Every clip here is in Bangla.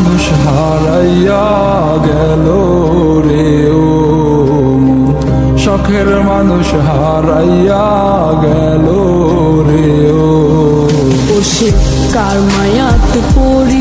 মানুষ হারাইয়া গেল রে ও শখের মানুষ হারাইয়া গেল রে ও কার মায়াত পড়ি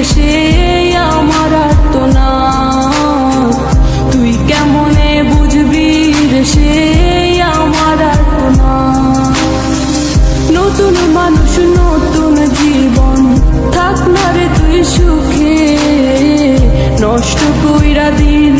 শেষে আমার আত্মনা তুই কেমনে বুঝবি সে আমার আত্মনা নতুন মানুষ, নতুন জীবন, থাক না রে তুই সুখে। নষ্ট কইরা দিন